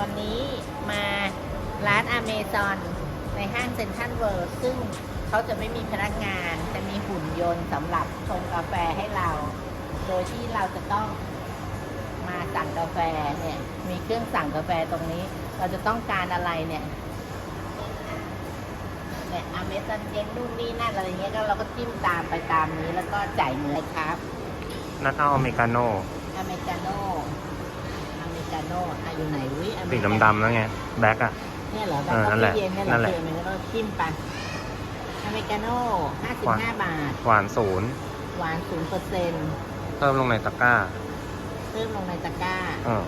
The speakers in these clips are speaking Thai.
วันนี้มาร้านอเมซอนในห้างเซ็นทรัลเวิร์ซึ่งเขาจะไม่มีพนักงาน จะมีหุ่นยนต์สำหรับชงกาแฟให้เรา โดยที่เราจะต้องมาสั่งกาแฟเนี่ย มีเครื่องสั่งกาแฟตรงนี้ เราจะต้องการอะไรเนี่ยเนี่ยอเมซอนเย็นนู่นนี่นั่นอะไรเงี้ยก็เราก็จิ้มตามไปตามนี้แล้วก็จ่ายเงินครับนั่นเอาอเมริกาโน่อเมริกาโน่ อเมริกาโน่อะอยู่ไหนวิอเมสีริกาโน่ดำๆแล้วไง แบ็กอะเนี่ยเหรอแบบเออนั่ก็นแหละเย็นเนี่ยเหรนั่อนแหละคือมันก็จิ้มไปอเมริกาโน่55บาท หวานศูนย์หวาน0เปอร์เซ็นต์เพิ่มลงในตะกร้า เพิ่มลงในตะกร้าเออ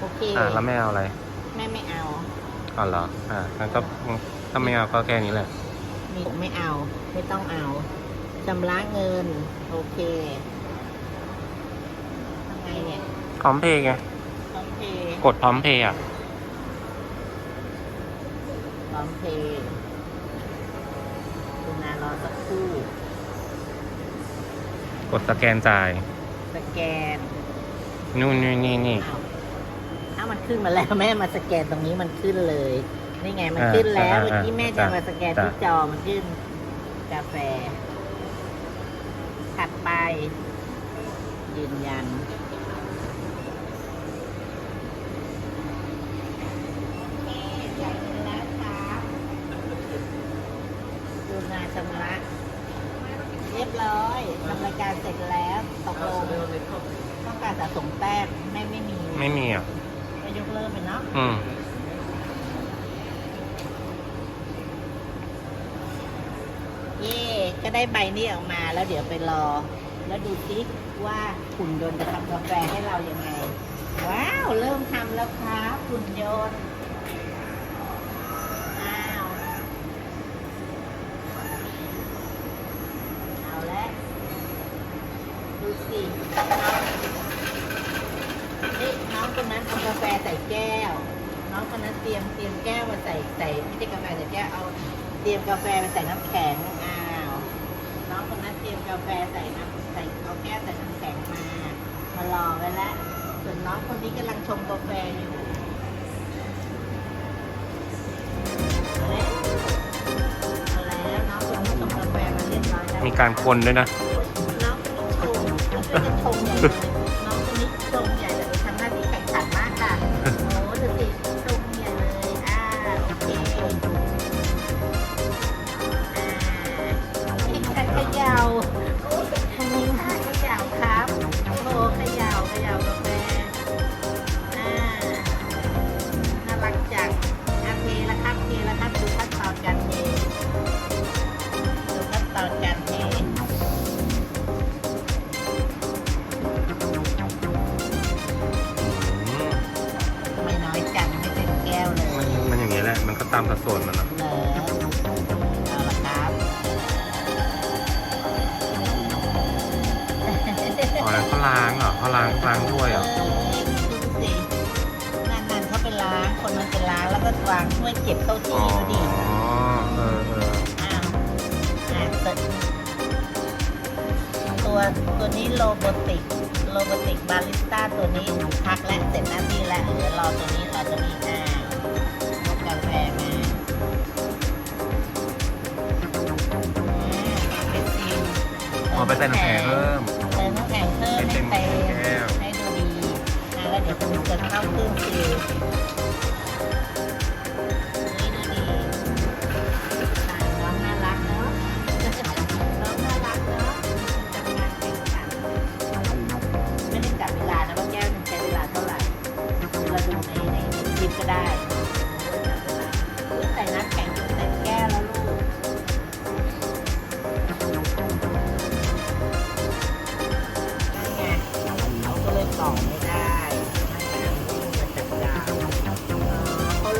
โอเคอ่าแล้วไม่เอาอะไร แม่ไม่เอาอ๋อเหรอ อ่างั้นก็ถ้าไม่เอาก็แค่นี้แหละมีไม่เอา ไม่ต้องเอาชำระเงิน โอเคทำไงเนี่ยพร้อมเพย์ไงพร้อมเพ ย์กดพร้อมเพย์อะพร้อมเพย์คุณนารอสักครู่ กดสแกนจ่าย สแกนนู่นนี่นี่นี่ อ้าวอ้าวมันขึ้นมาแล้วแม่มาสแกนตรงนี้มันขึ้นเลย นี่ไงมันอ่าขึ้นแล้วอ่าเมื่อกี้แม่จะจ้ะมาสแกนจ้ะที่จอมันขึ้นกาแฟถัดไป ยืนยัน โอเคจ่ายเงินแล้วครับ ดูนาชำระเรียบร้อยทำรายการเสร็จแล้วตกลงต้องการสะสมแต้มไม่ไม่มีไม่มีอะก็ยกเลิกไปเนาะอืมเย่ก็ได้ใบนี้ออกมาแล้วเดี๋ยวไปรอ แล้วดูซิว่าหุ่นยนต์จะทำกาแฟให้เรายังไง ว้าว เริ่มทำแล้วครับหุ่นยนต์อ้าว เอาแล้วดูสิ น้องนี่น้องคนนั้นเอากาแฟใส่แก้ว น้องคนนั้นเตรียมเตรียมแก้วมาใส่ใส่ไม่ใช่กาแฟใส่แก้วเอาเตรียมกาแฟไปใส่น้ำแข็งอ้าวน้องคนนั้นเตรียมกาแฟใส่น้ำใส่เอาแก้วใส่น้ำแข็งมามารอไว้แล้วส่วนน้องคนนี้กำลังชงกาแฟอยู่มีการคนด้วยนะ นี้ชงน้องคนนี้ชงใหญ่เลยน้องคนนี้ชงใหญ่ามสัดส่วนมันอะเหรอเอาละครับอ๋อแล้วเขาล้างเหรอเขาล้างล้างถ้วยเหรอเออดูสินั่นๆเขาไปล้างคนมันไปล้างแล้วก็วางถ้วยเก็บโต๊ะอ๋ที่อพอดีเออเอออ้าวอ่าเสร็จตัวตัวนี้โรบอติกโรบอติกบาริสต้าตัวนี้พักและเสร็จหน้าที่แล้วเหลือรอตัวนี้รอตัวนี้อ้า ไปใส่น้ำแข็งเพิ่มใส่น้ำแข็งเพิ่มให้เต็มแก้วให้ดูดีแล้วเดี๋ยวคุณจะเข้าเครื่อ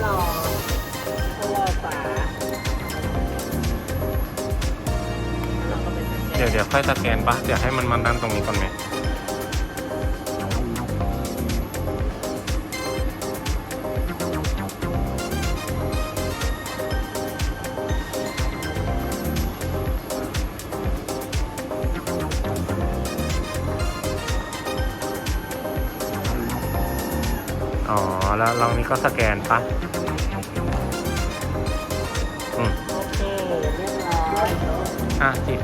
เขารอเขารอฝาเราก็เป็นสแกน เดี๋ยวเดี๋ยวค่อยสแกนปะเดี๋ยวให้มันมันดันตรงนี้ก่อนไหม แล้วเองนี้ก็สแกนปะอืมโอเคเรียบร้อยอะจิด